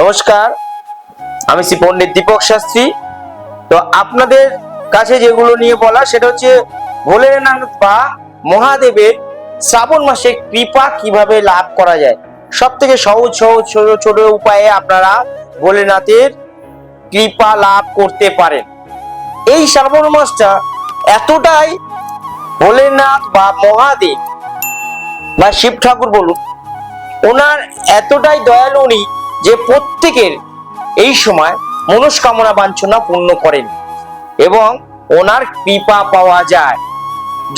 নমস্কার, আমি শ্রী পণ্ডিত দীপক শাস্ত্রী। তো আপনাদের কাছে যেগুলো নিয়ে বলা, সেটা হচ্ছে ভোলেনাথ বা মহাদেবের শ্রাবণ মাসে কৃপা কীভাবে লাভ করা যায়। সব থেকে সহজ সহজ, ছোট ছোট উপায়ে আপনারা ভোলেনাথের কৃপা লাভ করতে পারেন। এই শ্রাবণ মাসটা এতটাই ভোলেনাথ বা মহাদেব বা শিব ঠাকুর বলুন, ওনার এতটাই দয়ালু যে প্রত্যেকের এই সময় মনস্কামনা বাঞ্ছনা পূর্ণ করেন এবং ওনার কৃপা পাওয়া যায়।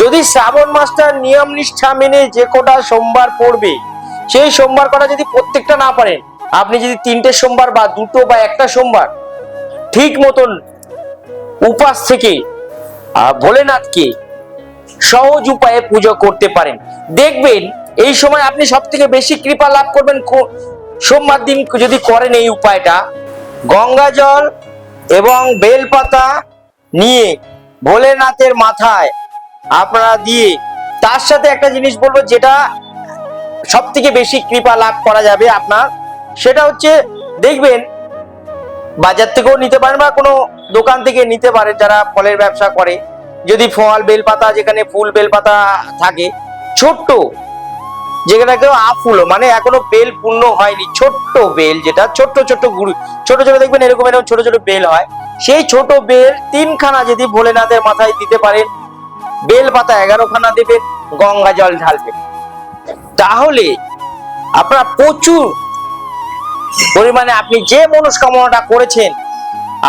যদি শ্রাবণ মাসটার নিয়ম নিষ্ঠা মেনে যে কটা সোমবার পড়বে, সেই সোমবার কটা যদি প্রত্যেকটা না পারেন, আপনি যদি তিনটে সোমবার বা দুটো বা একটা সোমবার ঠিক মতন উপাস থেকে ভোলেনাথকে সহজ উপায়ে পুজো করতে পারেন। দেখবেন এই সময় আপনি সব থেকে বেশি কৃপা লাভ করবেন সোমবার দিন যদি করেন এই উপায়টা, গঙ্গা জল এবং বেলপাতা নিয়ে ভোলেনাথের মাথায় আপনারা দিয়ে, তার সাথে একটা জিনিস বলব যেটা সব থেকে বেশি কৃপা লাভ করা যাবে আপনার, সেটা হচ্ছে দেখবেন, বাজার থেকেও নিতে পারেন বা কোনো দোকান থেকে নিতে পারেন যারা ফলের ব্যবসা করে। যদি ফল, বেলপাতা, যেখানে ফুল, বেলপাতা থাকে, ছোট্ট যেখানে কেউ আফুলো মানে এখনও বেল পূর্ণ হয়নি, ছোট্ট বেল যেটা, ছোট্ট ছোট্ট গুড়ি। ছোট ছোট দেখবেন এরকম এরকম ছোট ছোট বেল হয়। সেই ছোট বেল তিনখানা যদি ভোলেনাথের মাথায় দিতে পারেন, বেল পাতা এগারো খানা দেবেন, গঙ্গা জল ঢালবেন। তাহলে আপনার প্রচুর পরিমাণে আপনি যে মনস্কামনাটা করেছেন,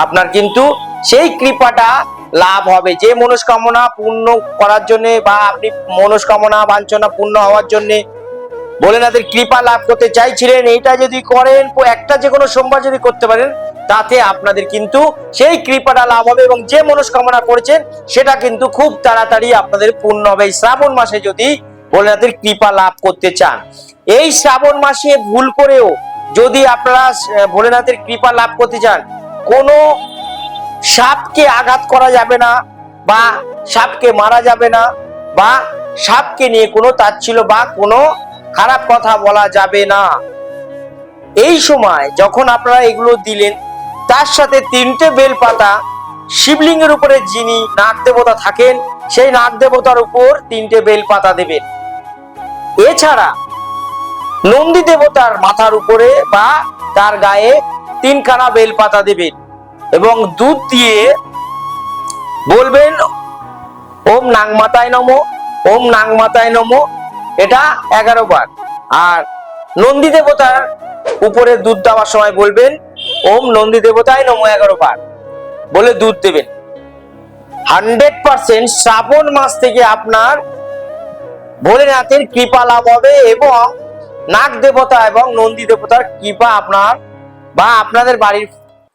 আপনার কিন্তু সেই কৃপাটা লাভ হবে। যে মনস্কামনা পূর্ণ করার জন্য বা আপনি মনস্কামনা, বাঞ্ছনা পূর্ণ হওয়ার জন্য ভোলেনাথের কৃপা লাভ করতে চাইছিলেন, এইটা যদি করেন একটা যে কোনো সোমবার যদি করতে পারেন, তাতে আপনাদের কিন্তু সেই কৃপাটা লাভ হবে এবং যে মনস্কামনা করেছেন, সেটা কিন্তু খুব তাড়াতাড়ি আপনাদের পূর্ণ হবে। শ্রাবণ মাসে যদি ভোলেনাথের কৃপা লাভ করতে চান, এই শ্রাবণ মাসে ভুল করেও যদি আপনারা ভোলেনাথের কৃপা লাভ করতে চান, কোনো সাপকে আঘাত করা যাবে না বা সাপকে মারা যাবে না বা সাপকে নিয়ে কোনো তাচ্ছিল বা কোনো খারাপ কথা বলা যাবে না। এই সময় যখন আপনারা এগুলো দিলেন, তার সাথে তিনটে বেল পাতা শিবলিঙ্গের উপরে যিনি নাগ দেবতা থাকেন, সেই নাগ দেবতার উপর তিনটে বেল পাতা দেবেন। এছাড়া নন্দী দেবতার মাথার উপরে বা তার গায়ে তিনখানা বেল পাতা দেবেন এবং দুধ দিয়ে বলবেন, ওম নাং মাতায় নমো, ওম নাং মাতায় নমো। এটা এগারো বার। আর নন্দী দেবতার উপরে দুধ দেওয়ার সময় বলবেন, ওম নন্দী দেবতায় নমো এগারো বার। বলে দুধ দেবেন। হান্ড্রেড পার্সেন্ট শ্রাবণ মাস থেকে আপনার ভোলেনাথের কৃপা লাভ হবে এবং নাগ দেবতা এবং নন্দী দেবতার কৃপা আপনার বা আপনাদের বাড়ির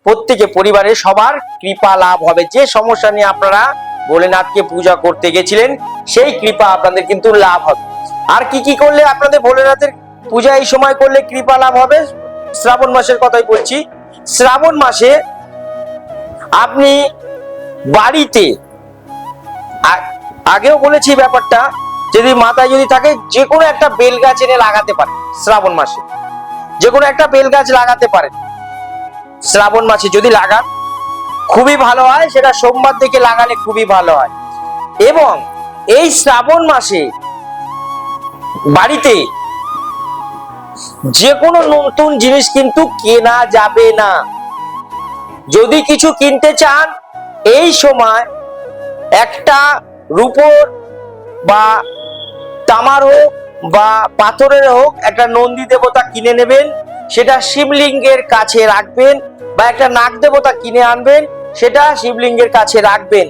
প্রত্যেকে পরিবারের সবার কৃপা লাভ হবে। যে সমস্যা নিয়ে আপনারা ভোলেনাথকে পূজা করতে গেছিলেন, সেই কৃপা আপনাদের কিন্তু লাভ হবে। আর কি কি করলে আপনাদের ভোলেনাথের পূজা এই সময় করলে কৃপা লাভ হবে? শ্রাবণ মাসের কথাই বলছি। শ্রাবণ মাসে আপনি বাড়িতে আগেও বলেছি ব্যাপারটা, যদি মাথায় যদি থাকে যে কোনো একটা বেল গাছ এনে লাগাতে পারেন শ্রাবণ মাসে। যে কোনো একটা বেল গাছ লাগাতে পারেন। শ্রাবণ মাসে যদি লাগান, খুবই ভালো হয়, সেটা সোমবার থেকে লাগালে খুবই ভালো হয়। এবং এই শ্রাবণ মাসে বাড়িতে। যে কোনো নতুন জিনিস কিন্তু কেনা যাবে না। যদি কিছু কিনতে চান, এই সময় একটা রূপোর বা তামার হোক বা পাথরের হোক একটা নন্দী দেবতা কিনে নেবেন, সেটা শিবলিঙ্গের কাছে রাখবেন বা একটা নাগ দেবতা কিনে আনবেন, সেটা শিবলিঙ্গের কাছে রাখবেন।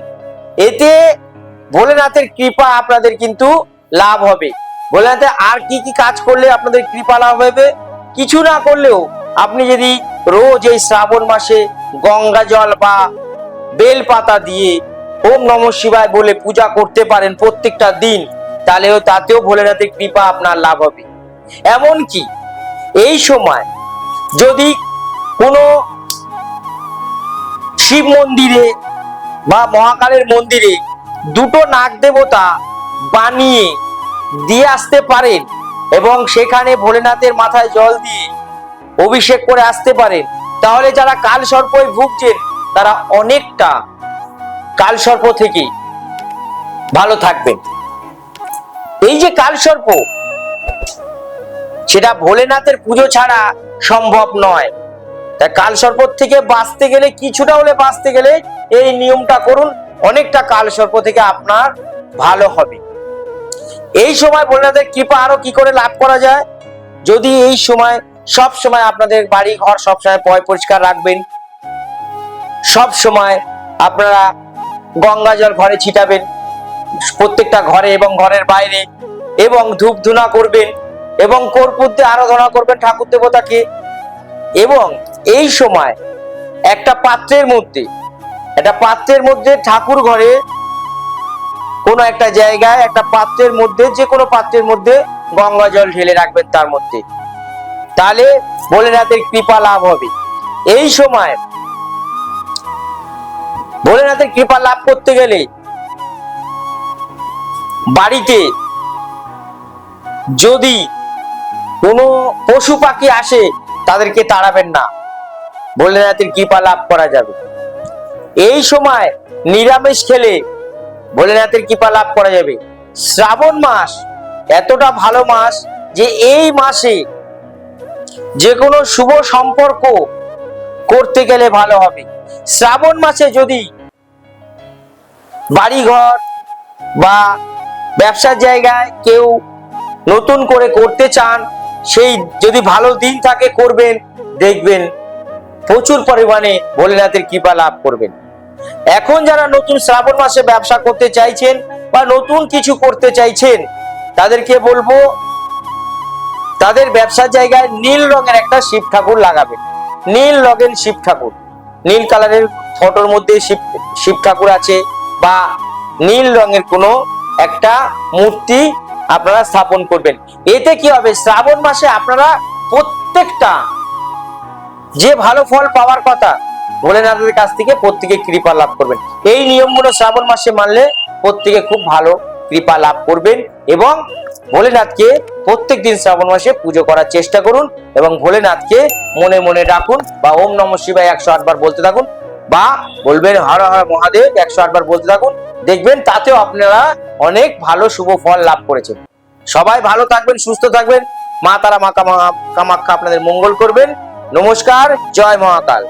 এতে ভোলেনাথের কৃপা আপনাদের কিন্তু লাভ হবে। ভোলেনাথের আর কি কি কাজ করলে আপনাদের কৃপা লাভ হবে? কিছু না করলেও আপনি যদি রোজ এই শ্রাবণ মাসে গঙ্গা জল বা বেল পাতা দিয়ে ওম নম শিবায় বলে পূজা করতে পারেন প্রত্যেকটা দিন, তাহলেও তাতেও ভোলেনাথের কৃপা আপনার লাভ হবে। এমনকি এই সময় যদি কোনো শিব মন্দিরে বা মহাকালের মন্দিরে দুটো নাগ দেবতা বানিয়ে দিয়ে আসতে পারেন এবং সেখানে ভোলেনাথের মাথায় জল দিয়ে অভিষেক করে আসতে পারেন। তাহলে যারা কাল সর্পে ভুগছেন, তারা অনেকটা কাল সর্প থেকে ভালো থাকবেন। এই যে কাল সর্প সেটা ভোলেনাথের পুজো ছাড়া সম্ভব নয়। তাই কাল সর্প থেকে বাঁচতে গেলে, কিছুটা হলে বাঁচতে গেলে এই নিয়মটা করুন, অনেকটা কাল সর্প থেকে আপনার ভালো হবে। এই সময় ভোলেনাথের কৃপা আরও কি করে লাভ করা যায়? যদি এই সময়, সব সময় আপনাদের বাড়ি ঘর সব সময় পয় পরিষ্কার রাখবেন, সব সময় আপনারা গঙ্গা জল ঘরে ছিটাবেন, প্রত্যেকটা ঘরে এবং ঘরের বাইরে, এবং ধূপ ধুনা করবেন, এবং কর্পূর দিয়ে আরাধনা করবেন ঠাকুর দেবতাকে, এবং এই সময় একটা পাত্রের মধ্যে, একটা পাত্রের মধ্যে ঠাকুর ঘরে কোনো একটা জায়গায়, একটা পাত্রের মধ্যে যে কোনো পাত্রের মধ্যে গঙ্গা জল ঢেলে রাখবেন তার মধ্যে। তাহলে ভোলেনাথের কৃপা লাভ হবে। এই সময় ভোলেনাথের কৃপা লাভ করতে গেলে বাড়িতে যদি কোনো পশু পাখি আসে, তাদেরকে তাড়াবেন না। ভোলেনাথের কৃপা লাভ করা যাবে। এই সময় নিরামিষ খেলে ভোলেনাথের কৃপা লাভ করা যাবে। শ্রাবণ মাস এতটা ভালো মাস যে এই মাসে যে কোনো শুভ সম্পর্ক করতে গেলে ভালো হবে। শ্রাবণ মাসে যদি বাড়িঘর বা ব্যবসার জায়গায় কেউ নতুন করে করতে চান, সেই যদি ভালো দিন থাকে করবেন, দেখবেন প্রচুর পরিমাণে ভোলেনাথের কৃপা লাভ করবেন। এখন যারা নতুন শ্রাবণ মাসে ব্যবসা করতে চাইছেন বা নতুন কিছু করতে চাইছেন, তাদেরকে বলব, তাদের ব্যবসার জায়গায় নীল রঙের একটা শিব ঠাকুর লাগাবেন। নীল রঙের শিব ঠাকুর। নীল কালারের ফটোর মধ্যে শিব শিব ঠাকুর আছে বা নীল রঙের কোনো একটা মূর্তি আপনারা স্থাপন করবেন। এতে কি হবে? শ্রাবণ মাসে আপনারা প্রত্যেকটা যে ভালো ফল পাওয়ার কথা ভোলেনাথের কাছ থেকে প্রত্যেকে কৃপা লাভ করবেন। এই নিয়মগুলো শ্রাবণ মাসে মানলে প্রত্যেকে খুব ভালো কৃপা লাভ করবেন এবং ভোলেনাথকে প্রত্যেক দিন শ্রাবণ মাসে পুজো করার চেষ্টা করুন এবং ভোলেনাথকে মনে মনে ডাকুন বা ওম নম শিবায় একশো আটবার বলতে থাকুন বা বলবেন হর হর মহাদেব একশো আটবার বলতে থাকুন। দেখবেন তাতেও আপনারা অনেক ভালো শুভ ফল লাভ করেছেন। সবাই ভালো থাকবেন, সুস্থ থাকবেন। মা তারা, মা কামা কামাখ্যা আপনাদের মঙ্গল করবেন। নমস্কার, জয় মহাকাল।